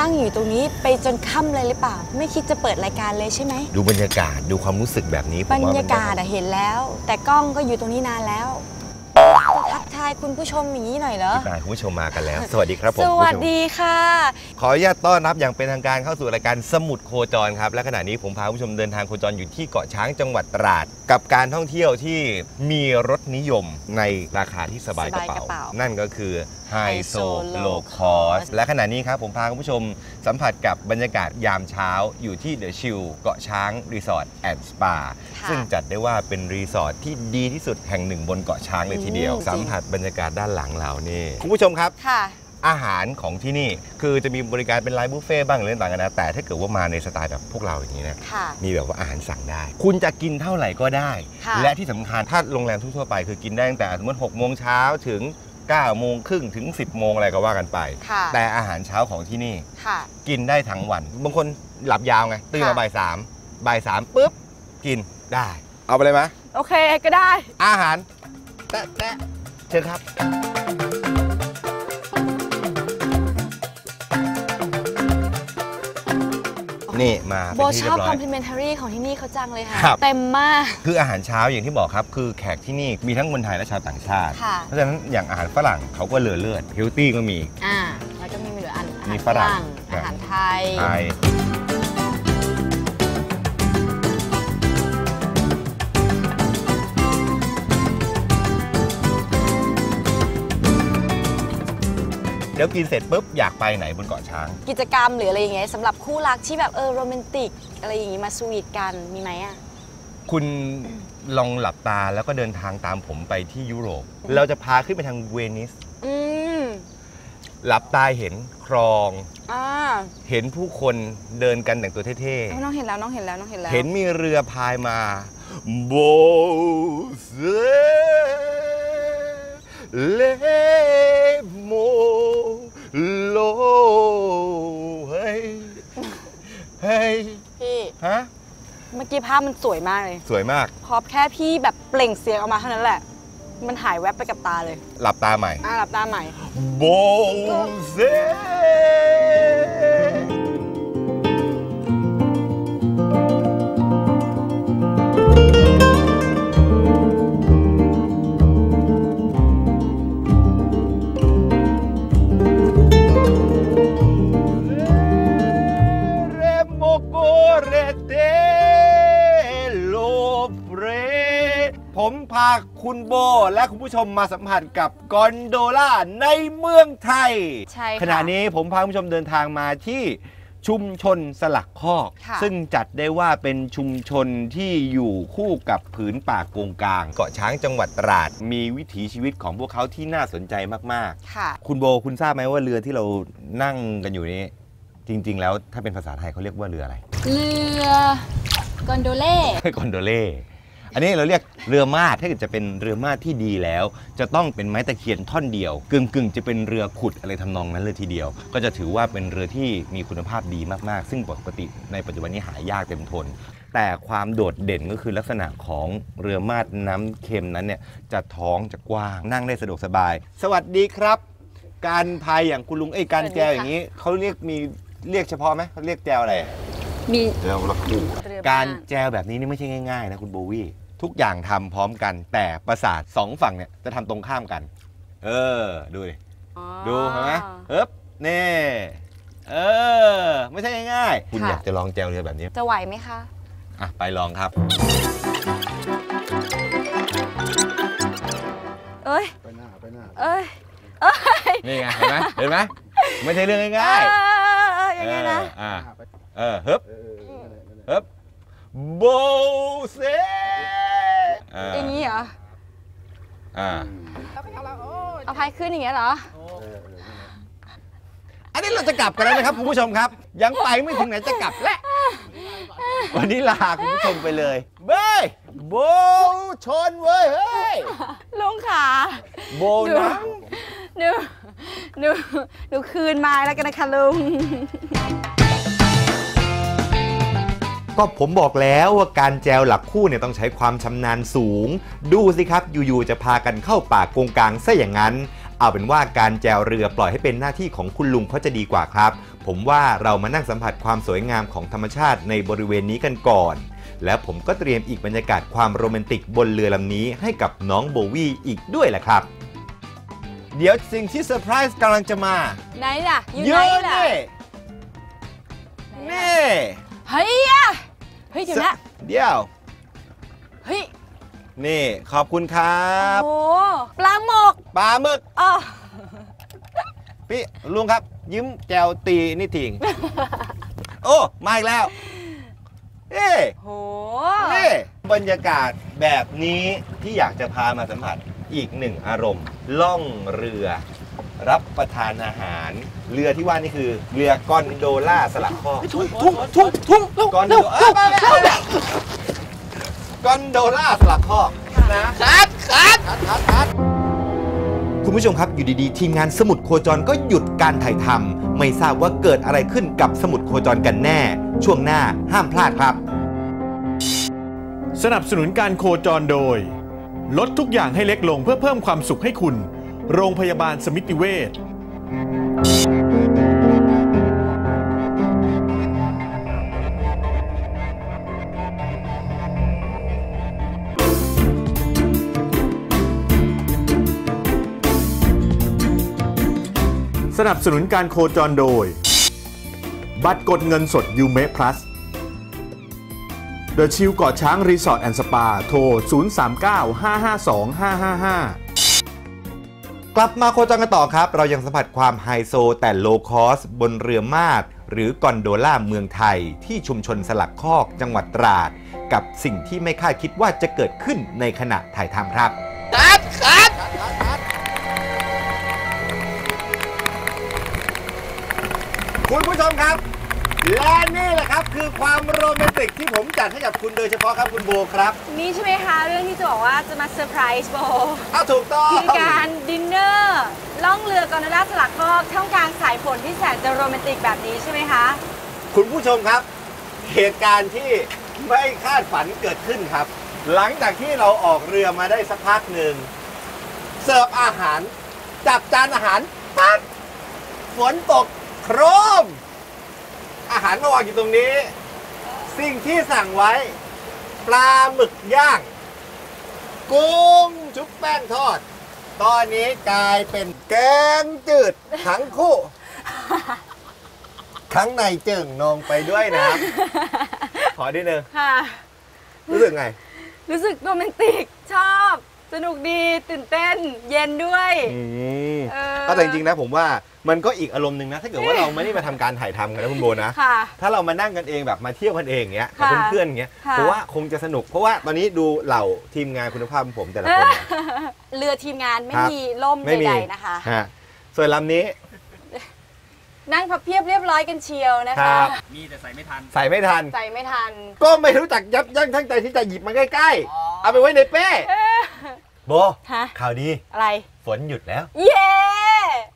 นั่งอยู่ตรงนี้ไปจนค่ำเลยหรือเปล่า ไม่คิดจะเปิดรายการเลยใช่ไหม ดูบรรยากาศดูความรู้สึกแบบนี้ผมบรรว่มันยากาศอะเห็นแล้ว แต่กล้องก็อยู่ตรงนี้นานแล้วจะทักทายคุณผู้ชมอย่างนี้หน่อยเหรอพี่ปานคุณผู้ชมมากันแล้ว สวัสดีครับผมสวัสคุณผู้ชมดีค่ะ ขออนุญาตต้อนรับอย่างเป็นทางการเข้าสู่รายการสมุดโคจรครับ และขณะนี้ผมพาคุณผู้ชมเดินทางโคจรอยู่ที่เกาะช้างจังหวัดตราด กับการท่องเที่ยวที่มีรถนิยมในราคาที่สบายกระสบายกระเป๋า เป๋านั่นก็คือ ไฮโซ High โล Low คอส Cost และขณะนี้ครับผมพาคุณผู้ชมสัมผัสกับบรรยากาศยามเช้าอยู่ที่เดอะชิลเกาะช้างรีสอร์ทแอนด์สปาค่ะซึ่งจัดได้ว่าเป็นรีสอร์ทที่ดีที่สุดแห่งหนึ่งบนเกาะช้างเลยทีเดียวอืมสัมผัสบรรยากาศด้านหลังเรานี่คุณผู้ชมครับค่ะอาหารของที่นี่คือจะมีบริการเป็นไลน์บุฟเฟ่ต์บ้างหรือต่างกันนะ แต่ถ้าเกิดว่ามาในสไตล์แบบพวกเราอย่างนี้นะค่ะมีแบบว่าอาหารสั่งได้ คุณจะกินเท่าไหร่ก็ได้ค่ะและที่สำคัญถ้าโรงแรมทั่วๆไป คือกินได้ตั้งแต่สมมติ6โมงเช้าถึง 9โมงครึ่งถึง 10 โมงอะไรก็ว่ากันไป ค่ะแต่อาหารเช้าของที่นี่ค่ะ กินได้ทั้งวัน บางคนหลับยาวไง ตื่นมาค่ะ บ่ายสามบ่ายสามปุ๊บ กินได้ เอาไปเลยไหมโอเคก็ได้ อาหาร แตะแตะเชิญครับ นี่มาโบเป็นที่ชเรีอยบบร้อคอย มพลีเมนทารีของที่นี่เขาจังเลยค่ะ ครับ เต็มมาก คืออาหารเช้าอย่างที่บอกครับ คือแขกที่นี่มีทั้งคนไทยและชาวต่างชาติ ค่ะ เพราะฉะนั้นอย่างอาหารฝรั่งเขาก็เลือเลือดเฮลตี้ก็มี อ่าแล้วก็มีเมนูอันอาหารมีฝรั่ง อาหารไทย ไทย ดี๋ยวกินเสร็จปุ๊บอยากไปไหนบนเกาะช้าง กิจกรรมหรืออะไรอย่างเงี้ยสำหรับคู่รักที่แบบเออโรแมนติก อะไรอย่างงี้มาสวีทกันมีไหมอะ คุณลองหลับตาแล้วก็เดินทางตามผมไปที่ยุโรป เราจะพาขึ้นไปทางเวนิส อืมหลับตาเห็นคลอง อ่าเห็นผู้คนเดินกันแต่งตัวเท่น้องเห็นแล้วน้องเห็นแล้วน้องเห็นแล้วๆเห็นมีเรือพายมาโบเซ เลโมโลเฮ้ยเฮ้ยพี่ ฮะ เมื่อกี้ภาพมันสวยมากเลย สวยมาก พอแค่พี่แบบเปล่งเสียงออกมาเท่านั้นแหละ มันหายแวบไปกับตาเลย หลับตาใหม่ อ่าหลับตาใหม่ โบเซ ผมพาคุณโบและคุณผู้ชมมาสัมผัสกับกอนโดล่าในเมืองไทย ใช่ค่ะขณะนี้ผมพาคุณผู้ชมเดินทางมาที่ชุมชนสลักคอก ค่ะซึ่งจัดได้ว่าเป็นชุมชนที่อยู่คู่กับผืนป่าโกงกลาง เกาะช้างจังหวัดตราด มีวิถีชีวิตของพวกเขาที่น่าสนใจมาก ค่ะ ๆ คุณโบคุณทราบไหมว่าเรือที่เรานั่งกันอยู่นี้ จริง ๆ แล้วถ้าเป็นภาษาไทยเขาเรียกว่าเรืออะไร เรือกอนโดเล่กอนโดเล่ อันนี้เราเรียกเรือมาดถ้าเกิดจะเป็นเรือมาดที่ดีแล้ว จะต้องเป็นไม้ตะเคียนท่อนเดียว กึ่งกึ่งๆจะเป็นเรือขุดอะไรทำนองนั้นเลยทีเดียว ก็จะถือว่าเป็นเรือที่มีคุณภาพดีมากๆ ซึ่งปกติในปัจจุบันนี้หายากเต็มทน แต่ความโดดเด่นก็คือลักษณะของเรือมาดน้ำเค็มนั้นเนี่ยจะท้องจะกว้างนั่งได้สะดวกสบาย สวัสดีครับ การพายอย่างคุณลุงเอ้ยการแจวอย่างนี้เขาเรียกมีเรียกเฉพาะไหมเขาเรียกแจวอะไรมีแจวละคู่เรือการบ้นแจวแบบนี้นี่ไม่ใช่ง่ายๆนะคุณโบวี่ ทุกอย่างทำพร้อมกัน แต่ประสาทสองฝั่งเนี่ยจะทำตรงข้ามกัน เออ ดูดิอ๋อดูเห็นไหมเอ๊บนี่เออ ไม่ใช่ง่ายๆคุณค่ะอยากจะลองแจวเรือแบบนี้ จะไหวไหมคะอะไปลองครับ เอ้ยไปหน้าไปหน้าเอ้ยนี่ไงเห็นไหมเห็นไหมไม่ใช่เรื่องเอง่ายอเออๆยังไงนะเอออ่าเออฮึบฮึบโบเซ อย่างนี้เหรออ่าเอาพายขึ้นอย่างเงี้ยเหรออันนี้เราจะกลับกันแล้วนะครับคุณผู้ชมครับ ยังไปไม่ถึงไหนจะกลับและ วันนี้ลาคุณผู้ชมไปเลยเบ้ยโบชนเว้ยเฮ้ยลุงขาโบนะหนูหนูหนูคืนมาแล้วกันนะคะลุง ก็ผมบอกแล้วว่าการแจวหลักคู่เนี่ยต้องใช้ความชำนาญสูง ดูสิครับอยู่ๆจะพากันเข้าป่ากงกลางซะอย่างนั้น เอาเป็นว่าการแจวเรือปล่อยให้เป็นหน้าที่ของคุณลุงเขาจะดีกว่าครับ ผมว่าเรามานั่งสัมผัสความสวยงามของธรรมชาติในบริเวณนี้กันก่อน แล้วผมก็เตรียมอีกบรรยากาศความโรแมนติกบนเรือลำนี้ให้กับน้องโบวี่อีกด้วยแหละครับ เดี๋ยวสิ่งที่เซอร์ไพรส์กำลังจะมาไหนล่ะอยู่เยไหนอะล่ะ นี่ นี่ เฮ้ยอะ เฮ้ยเดี๋ยวนะเดี๋ยว เฮ้ย นี่ขอบคุณครับ โอ้ปลาหมกปลาหมึก อ๋อพี่ลุงครับ ยิ้มแจวตีนี่ทิ้งโอ้มาอีกแล้วเอ้โหนี่บรรยากาศแบบนี้ที่อยากจะพามาสัมผัสอีกหนึ่งอารมณ์ ล่องเรือ รับประทานอาหาร เรือที่ว่านี่คือ เรือกอนโดล่าสลักข้อทุ่งทุ่งทุ่งทุ่งกอนโดล่ากอนโดล่าสลักข้อนะครับครับครับครับคุณผู้ชมครับอยู่ดีๆ ทีมงานสมุดโคจรก็หยุดการถ่ายทำไม่ทราบว่าเกิดอะไรขึ้นกับสมุดโคจรกันแน่ ช่วงหน้าห้ามพลาดครับ สนับสนุนการโคจรโดย ลดทุกอย่างให้เล็กลงเพื่อเพิ่มความสุขให้คุณ โรงพยาบาลสมิติเวชสนับสนุนการโคจรโดย บัตรกดเงินสดยูเม Plus เดอะชิลเกาะช้างรีสอร์ทแอนด์สปา โทร 039 552 555 ลับมาโคจรกันต่อครับ เรายังสัมผัสความไฮโซแต่โลคอส บนเรือมาดหรือกอนโดล่าเมืองไทย ที่ชุมชนสลักคอกจังหวัดตราด กับสิ่งที่ไม่คาดคิดว่าจะเกิดขึ้นในขณะถ่ายทำครับคุณผู้ชมครับ และนี่แหละครับคือความโรแมนติกที่ผมจัดให้กับคุณโดยเฉพาะครับคุณโบครับนี่ใช่ไหมคะเรื่องที่จะบอกว่าจะมาเซอร์ไพรส์โบอ้าวถูกต้องคือการดินเนอร์ล่องเรือกอนโดล่าสลักคอกท่ามกลางสายฝนที่แสนจะโรแมนติกแบบนี้ใช่ไหมคะ คุณผู้ชมครับ เหตุการณ์ที่ไม่คาดฝันเกิดขึ้นครับ หลังจากที่เราออกเรือมาได้สักพักหนึ่งเสิร์ฟอาหารจับจานอาหารปั๊บฝนตกโครม อาหารมาวางอยู่ตรงนี้ สิ่งที่สั่งไว้ ปลาหมึกย่าง กุ้งชุบแป้งทอด ตอนนี้กลายเป็นแกงจืดทั้งคู่ ข้างในเจิ่งนองไปด้วยนะขอนิดนึงค่ะ รู้สึกไง รู้สึกโรแมนติก ชอบ สนุกดีตื่นเต้น เย็นด้วย อืมเออก็แต่จริงๆนะผมว่า มันก็อีกอารมณ์หนึ่งนะ ถ้าเกิดว่าเราไม่ได้มาทำการถ่ายทำกันนะคุณโบนะ ค่ะ ถ้าเรามานั่งกันเองแบบมาเที่ยวกันเองอย่างเงี้ยกับค่ะเพื่อนๆอย่างเงี้ยค่ะ เพราะว่าคงจะสนุก เพราะว่าตอนนี้ดูเหล่าทีมงานคุณภาพของผมแต่ละคนเนี่ย เรือทีมงานไม่ครับ มีล่มไม่มีใดๆนะคะ ฮะส่วนลำนี้ นั่งพับเพียบเรียบร้อยกันเชียวนะคคะรับมีแต่ใส่ไม่ทัน ใส่ไม่ทัน ใจไม่ทัน ก็ไม่รู้จักยับยั้งทั้งใจที่จะหยิบมาใกล้ๆเอาไปไว้ในเป้ โบ ฮะ ข่าวดี อะไร ฝนหยุดแล้ว เย้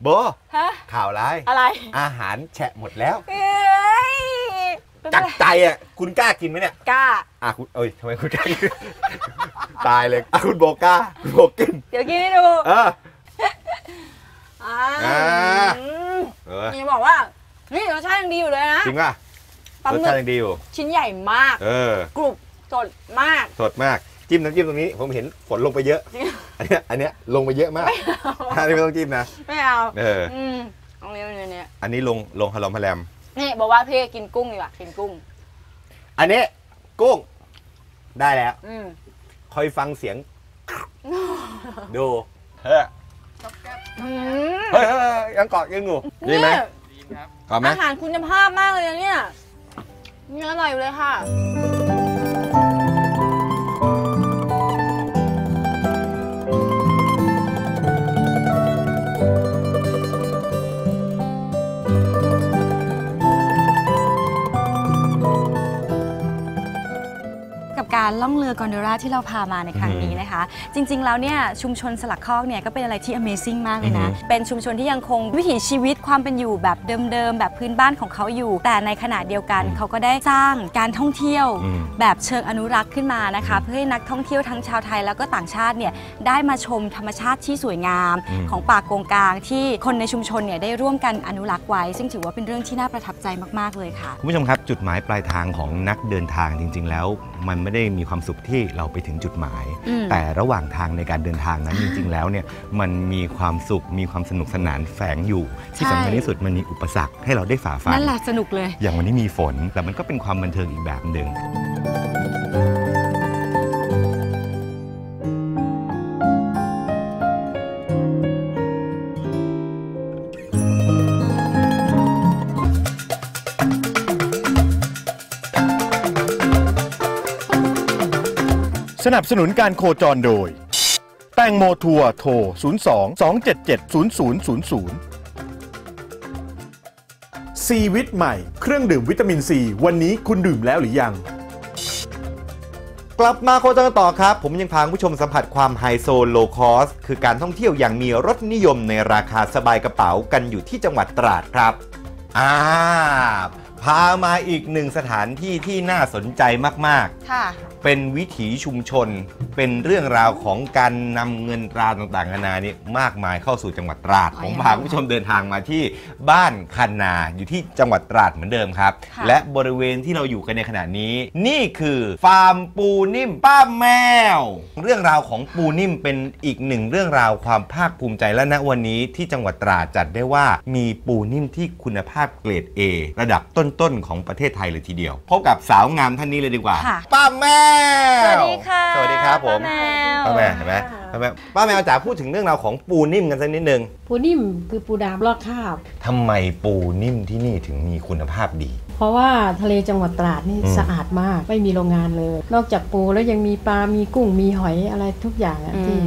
โบฮะข่าวร้ายอะไร อาหารแฉะหมดแล้วเอ้ยเป็นจักไรใจอะคุณกล้ากินไหมเนี่ยกล้าอะคุณเอ้ยทำไมคุณกล้ากินตายเลยอะคุณโบกล้าคุณโบกิน เดี๋ยวกินให้ดูเอออ่าอ่าอืมเออนี่บอกว่านี่รสชาติยังดีอยู่เลยนะจริงป่ะปลารสหมึชากติยังดีอยู่ ชิ้นใหญ่มาก เออกรุบสดมาก สดมาก จิ้มน้ำจิ้มตรงนี้ ผมเห็นฝนลงไปเยอะ อันเนี้ยอันเนี้ยลงไปเยอะมากอันนี้ไม่ต้องจิ้มนะ ไม่เอาเออ อืมตรงนี้ตรงนี้เนี่ยอันนี้ลงลงฮาลอมฮาแลมนี่บอกว่าพี่กินกุ้งดีกว่ากินกุ้ง อันนี้กุ้งได้แล้ว อืมคอยฟังเสียง ดูเฮ้ออืมยังเกาะยังอยู่ดีไหมเนี่ยเกาะไหม อาหารคุณภาพมากเลยนะเนี่ยยังอร่อยอยู่เลยค่ะ กับการล่องเรือกอนโดราที่เราพามาในครั้งนี้นะคะ จริง ๆ แล้วเนี่ยชุมชนสลักคอกเนี่ยก็เป็นอะไรที่ Amazing มากเลยนะ เป็นชุมชนที่ยังคงวิถีชีวิตความเป็นอยู่แบบเดิมๆ แบบพื้นบ้านของเขาอยู่ แต่ในขณะเดียวกันเขาก็ได้สร้างการท่องเที่ยวอืมแบบเชิงอนุรักษ์ขึ้นมานะคะ เพื่อให้นักท่องเที่ยวทั้งชาวไทยแล้วก็ต่างชาติเนี่ยได้มาชมธรรมชาติที่สวยงามอืมของป่าโกงกลางที่คนในชุมชนเนี่ยได้ร่วมกันอนุรักษ์ไว้ ซึ่งถือว่าเป็นเรื่องที่น่าประทับใจมากๆเลยค่ะคุณผู้ชมครับจุดหมายปลายทางของนักเดินทางจริง ๆ แล้ว มันไม่ได้มีความสุขที่เราไปถึงจุดหมายอืมแต่ระหว่างทางในการเดินทางนั้นจริง ๆ แล้วเนี่ยมันมีความสุขมีความสนุกสนานแฝงอยู่ ที่สำคัญที่สุดมันมีอุปสรรคให้เราได้ฝ่าฟันนั่นแหละสนุกเลย อย่างวันนี้มีฝนแต่มันก็เป็นความบันเทิงอีกแบบหนึ่ง สนับสนุนการโคจรโดย แตงโมทัวร์โทร 02 277 0000ซีวิตใหม่ เครื่องดื่มวิตามินซีวันนี้คุณดื่มแล้วหรือยัง กลับมาโคจรกันต่อครับ ผมยังพาคุณผู้ชมสัมผัสความไฮโซโลคอส คือการท่องเที่ยวอย่างมีรสนิยมในราคาสบายกระเป๋ากันอยู่ที่จังหวัดตราดครับ อ่า พามาอีกหนึ่งสถานที่ที่น่าสนใจมาก ๆ ค่ะ เป็นวิถีชุมชน เป็นเรื่องราวของการนำเงินตราต่างๆนานานี่มากมายเข้าสู่จังหวัดตราดอ๋อผมยังไงพาคุณผู้ชมเดินทางมาที่บ้านคันนาอยู่ที่จังหวัดตราดเหมือนเดิมครับค่ะและบริเวณที่เราอยู่กันในขณะนี้ นี่คือฟาร์มปูนิ่มป้าแมว เรื่องราวของปูนิ่มเป็นอีกหนึ่งเรื่องราวความภาคภูมิใจและณวันนี้ที่จังหวัดตราดจัดได้ว่ามีปูนิ่มที่คุณภาพเกรด A ระดับต้นๆของประเทศไทยเลยทีเดียวพบกับสาวงามท่านนี้เลยดีกว่าค่ะป้าแมวสวัสดีค่ะสวัสดีครับผมป้าแมวป้าแมวเห็นไหมป้าแมวป้าแมวจ๋าพูดถึงเรื่องราวของปูนิ่มกันสักนิดนึงปูนิ่มคือปูดามลอกคราบทำไมปูนิ่มที่นี่ถึงมีคุณภาพดี เพราะว่าทะเลจังหวัดตราดนี่อืมสะอาดมากไม่มีโรงงานเลย นอกจากปูแล้วยังมีปลา มีกุ้งมีหอยอะไรทุกอย่างอะที่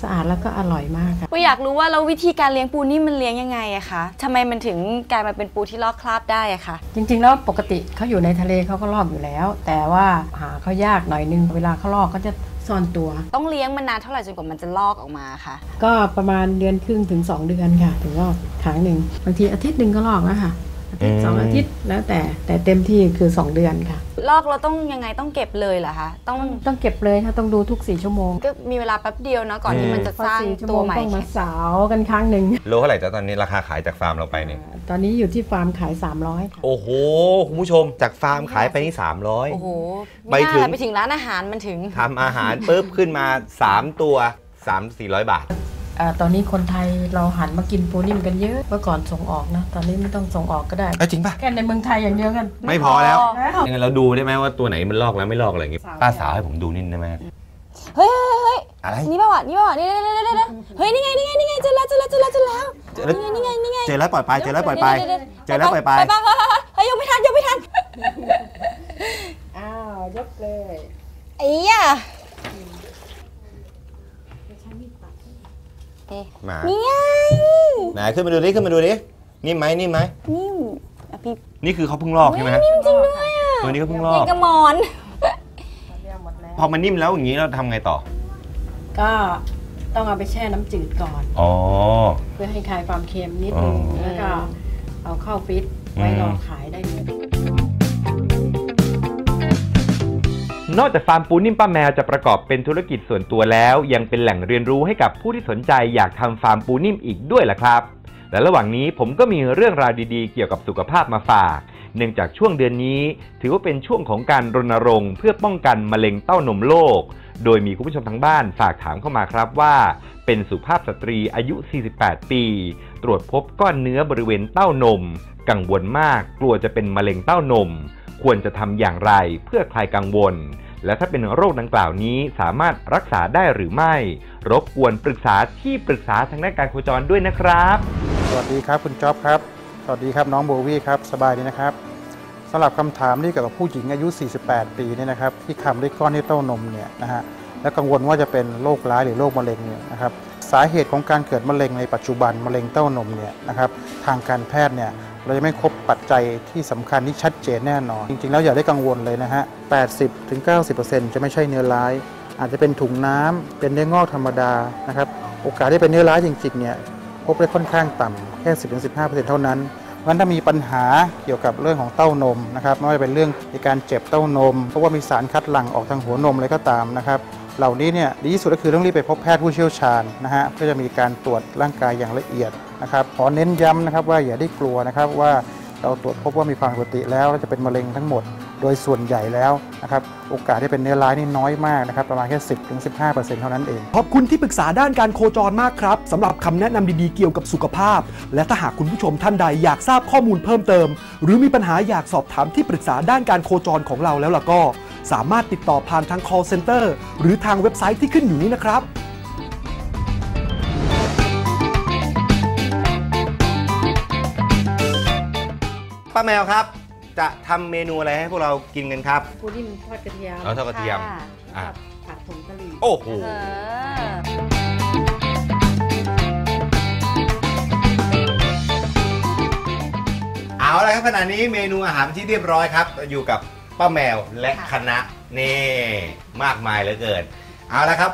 สะอาดแล้วก็อร่อยมากค่ะก็อยากรู้ว่าแล้ววิธีการเลี้ยงปูนี่มันเลี้ยงยังไงอะคะทำไมมันถึงกลายมาเป็นปูที่ลอกคราบได้อะคะจริงๆแล้วปกติเขาอยู่ในทะเลเขาก็ลอกอยู่แล้ว แต่ว่าหาเขายากหน่อยนึงเวลาเขาลอกเขาจะซ่อนตัว ต้องเลี้ยงมันนานเท่าไหร่จนกว่ามันจะลอกออกมาคะก็ประมาณเดือนครึ่งถึง 2 เดือนค่ะถึงลอกครั้งหนึ่งบางทีอาทิตย์หนึ่งก็ลอกแล้วค่ะ อาทิตย์สองอืมอาทิตย์แล้วแต่แต่เต็มที่คือ 2 เดือนค่ะ ลอกเราต้องยังไงต้องเก็บเลยเหรอคะต้องต้องเก็บเลยค่ะต้องดูทุก 4 ชั่วโมง ก็มีเวลาแป๊บเดียวเนาะก่อนที่มันจะพอสร้างสี่ชั่วตัโมวงใหม่ต้องมาสาวกันครั้งหนึ่งโลเท่าไหร่จ้ะตอนนี้ราคาขายจากฟาร์มเราไปเนี่ยตอนนี้อยู่ที่ฟาร์มขาย 300ค่ะโอ้โหคุณผู้ชมจากฟาร์มขายไปนี่300โอ้โหไปไม่น่าถึงละไปถึงร้านอาหารมันถึงทำอาหารปุ๊บขึ้นมา 3 ตัว3 400 บาทเอ่อตอนนี้คนไทยเราหันมากินปูนิ่มกันเยอะ เมื่อก่อนส่งออกนะ ตอนนี้ไม่ต้องส่งออกก็ได้เอ้ยจริงป่ะ แค่ในเมืองไทยอย่างเดียวกัน ไม่พอแล้วแล้วยังไงเราดูได้ไหมว่าตัวไหนมันลอกแล้วไม่ลอกอะไรอย่างงี้สาวป้าสาวให้ผมดูนิดได้ไหมเฮ้ยเฮ้ยเฮ้ยอะไรนี่ป่าวะนี่ป่าวะนี่นี่นี่นี่เฮ้ยนี่ไงนี่ไงนี่ไงเจอแล้วเจอแล้วเจอแล้วเจอแล้วเจอแล้วนี่ไงนี่ไงนี่ไงเจอแล้วปล่อยไปเจอแล้วปล่อยไปดี๋วดี๋วเจอแล้วปล่อยไปไปไปไปเฮ้ยยังไม่ทันยังไม่ทันอ้าวยกเลยไอ้ยะ มานี่ไงไหนขึ้นมาดูดิขึ้นมาดูดินิ่มไหมนิ่มไหมนิ่มอะพี่นี่คือเขาเพิ่งลอกใช่ไหมฮะนิ่มจริงด้วยอะตัวนี้เขาเพิ่งลอยักงกระหมอนเรียกหมดแล้วพอมันนิ่มแล้วอย่างนี้เราทำไงต่อ ก็ต้องเอาไปแช่น้ำจืดก่อนอ๋อเพื่อให้คลายความเค็มนิดอ๋อนึงแล้วก็เอาเข้าฟิตไว้อืมรอขายได้เลย นอกจากฟาร์มปูนิ่มป้าแมวจะประกอบเป็นธุรกิจส่วนตัวแล้ว ยังเป็นแหล่งเรียนรู้ให้กับผู้ที่สนใจอยากทำฟาร์มปูนิ่มอีกด้วยล่ะครับ และระหว่างนี้ผมก็มีเรื่องราวดีๆ เกี่ยวกับสุขภาพมาฝาก เนื่องจากช่วงเดือนนี้ ถือว่าเป็นช่วงของการรณรงค์เพื่อป้องกันมะเร็งเต้านมโลก โดยมีคุณผู้ชมทางบ้านฝากถามเข้ามาครับว่า เป็นสุภาพสตรีอายุ 48 ปี ตรวจพบก้อนเนื้อบริเวณเต้านม กังวลมากกลัวจะเป็นมะเร็งเต้านม ควรจะทำอย่างไรเพื่อคลายกังวล และถ้าเป็นโรคดังกล่าวนี้สามารถรักษาได้หรือไม่ รบกวนปรึกษาที่ปรึกษาทางด้านการโคจรด้วยนะครับ สวัสดีครับคุณจ๊อบครับ สวัสดีครับน้องโบวี่ครับสบายดีนะครับสำหรับคำถามที่เกี่ยวกับผู้หญิงอายุ 48 ปีเนี่ยนะครับที่คำด้วยก้อนที่เต้านมเนี่ยนะฮะและกังวลว่าจะเป็นโรคร้ายหรือโรคมะเร็งเนี่ยนะครับ สาเหตุของการเกิดมะเร็งในปัจจุบันมะเร็งเต้านมเนี่ยนะครับทางการแพทย์เนี่ยเราจะไม่ครบปัจจัยที่สำคัญที่ชัดเจนแน่นอน จริงๆ แล้วอย่าได้กังวลเลยนะฮะ 80-90%จะไม่ใช่เนื้อร้าย อาจจะเป็นถุงน้ำเป็นเนื้องอกธรรมดานะครับ โอกาสที่เป็นเนื้อร้ายจริงๆ เนี่ยพบได้ค่อนข้างต่ำแค่ 10-15%เท่านั้นงั้นถ้ามีปัญหาเกี่ยวกับเรื่องของเต้านมนะครับไม่ว่าจะเป็นเรื่องในการเจ็บเต้านม เพราะว่ามีสารคัดหลั่งออกทางหัวนมอะไรก็ตามนะครับ เหล่านี้เนี่ยดีที่สุดก็คือต้องรีบไปพบแพทย์ผู้เชี่ยวชาญนะฮะเพื่อจะมีการตรวจร่างกายอย่างละเอียดนะครับขอเน้นย้ำนะครับว่าอย่าได้กลัวนะครับว่าเราตรวจพบว่ามีความผิดปกติแล้วแล้วจะเป็นมะเร็งทั้งหมด โดยส่วนใหญ่แล้วนะครับโอกาสที่เป็นเนื้อร้ายนี่น้อยมากนะครับประมาณแค่ 10-15%เท่านั้นเอง ขอบคุณที่ปรึกษาด้านการโคจรมากครับสำหรับคำแนะนำดีๆเกี่ยวกับสุขภาพ และถ้าหากคุณผู้ชมท่านใดอยากทราบข้อมูลเพิ่มเติม หรือมีปัญหาอยากสอบถามที่ปรึกษาด้านการโคจรของเราแล้วล่ะก็ สามารถติดต่อผ่านทาง call center หรือทางเว็บไซต์ที่ขึ้นอยู่นี้นะครับป้าแมวครับ จะทำเมนูอะไรให้พวกเรากินกันครับ ปูนิ่มทอดกระเทียมเอาทอดกระเทียมค่ะอะผัดผงกะหรี่โอ้โห เออเอาละครับขณะนี้เมนูอาหารที่เรียบร้อยครับ อยู่กับ ป้าแมวและค่ะคณะนี่มากมายเหลือเกิน เอาละครับ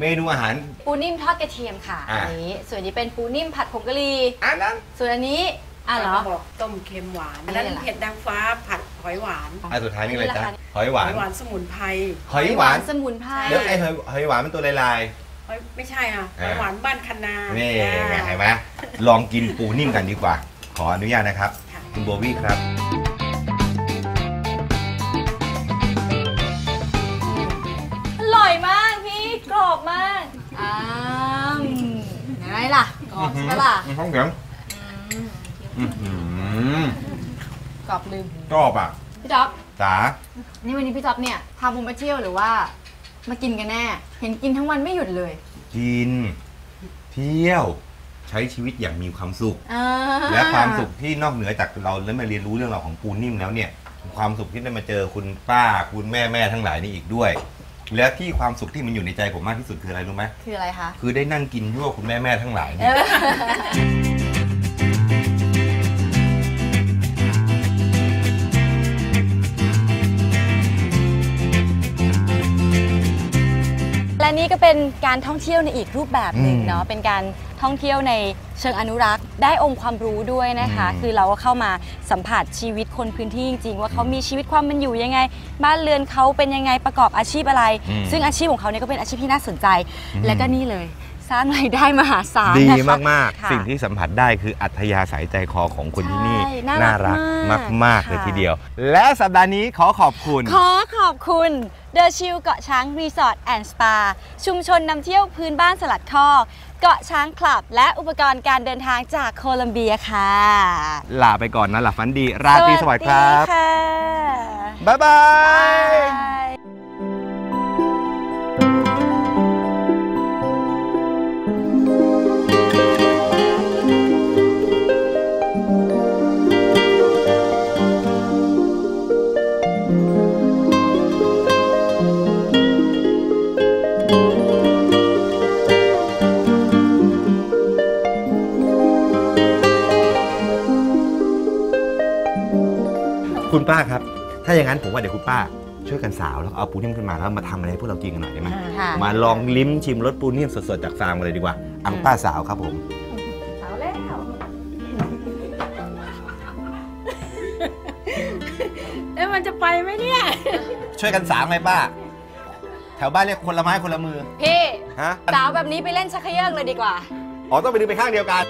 เมนูอาหาร ปูนิ่มทอดกระเทียมค่ะอะ อันนี้ ส่วนนี้เป็นปูนิ่มผัดผงกะหรี่อันนั้นส่วนอันนี้อะเหรอ บอกต้มเค็มหวานอัอันนนี้นั้นอะไร เผ็ดนางฟ้าผัดหอยหวานอันสุดท้ายนี่เลยจ้ะอันนี้ราคาหอยหวานหอยหวานสมุนไพร หอยหวานสมุนไพรเดี๋ยวไอ้หอยหอยหวานเป็นตัวลาย หอยไม่ใช่อะหอ่า อยหวานบ้านคะนาๆนี่อ่าไงเห็นไหมลองกินปูนิ่มกันดีกว่า ขออนุญาตนะครับ ค่ะ คุณโบวี่ครับ กรอบใช่ปะล่ะห้องเสียงอื้อหือกรอบลืมชอบอะพี่จ๊อบจ๋านี่วันนี้พี่จ๊อบเนี่ยพาบุมมาเที่ยวหรือว่า มากินกันแน่ เห็นกินทั้งวันไม่หยุดเลย กิน เที่ยว ใช้ชีวิตอย่างมีความสุข อ่าและความสุขที่นอกเหนือจากเราได้มาเรียนรู้เรื่องราวของปูนิ่มแล้วเนี่ย ความสุขที่ได้มาเจอคุณป้าคุณแม่แม่ทั้งหลายนี่อีกด้วย และที่ความสุขที่มันอยู่ในใจผมมากที่สุดคืออะไรรู้ไหมคืออะไรคะ คือได้นั่งกินยั่วคุณแม่แม่ทั้งหลายเอเนี่ยอ และนี่ก็เป็นการท่องเที่ยวในอีกรูปแบบหนึ่งเนาะเป็นการท่องเที่ยวในเชิงอนุรักษ์ได้องค์ความรู้ด้วยนะคะ คือเราก็เข้ามาสัมผัสชีวิตคนพื้นที่จริงๆว่าเขามีชีวิตความเป็นอยู่ยังไง บ้านเรือนเขาเป็นยังไงประกอบอาชีพอะไรอืมซึ่งอาชีพของเขาเนี่ยก็เป็นอาชีพที่น่าสนใจ และก็นี่เลย สร้างรายได้มหาศาลดีนะคะมากค่ะๆสิ่งที่สัมผัสได้คืออัธยาศัยใจคอของคนที่นี่ใช่น่ารักมากมากๆเลยค่ะทีเดียว และสัปดาห์นี้ขอขอบคุณ ขอขอบคุณเดอะชิลเกาะช้างรีสอร์ทแอนด์สปาชุมชนนำเที่ยวพื้นบ้านสลัดคอกเกาะช้างคลับ และอุปกรณ์การเดินทางจากโคลัมเบียค่ะ ลาไปก่อนนะหลับฝันดี ราตรีสวัสดิ์ครับสวัสดีค่ะบ๊ายบายบ๊ายบาย คุณป้าครับ ถ้าอย่างนั้นผมว่าเดี๋ยวคุณป้า ช่วยกันสาวแล้วเอาปูนิ่มขึ้นมาแล้วมาทำอะไรให้พวกเรากินกันหน่อยได้ไหมค่ะมาลองลิ้มชิมรสปูนิ่มสดๆจากฟาร์มกันเลยดีกว่าอังป้าสาวครับผม สาวแล้ว เอ๊ะมันจะไปไหมเนี่ย ช่วยกันสาวไงป้า แถวบ้านเรียกคนละไม้คนละมือพี่ ฮะสาวแบบนี้ไปเล่นชักเขยือกเลยดีกว่า อ๋อต้องไปดึงไปข้างเดียวกัน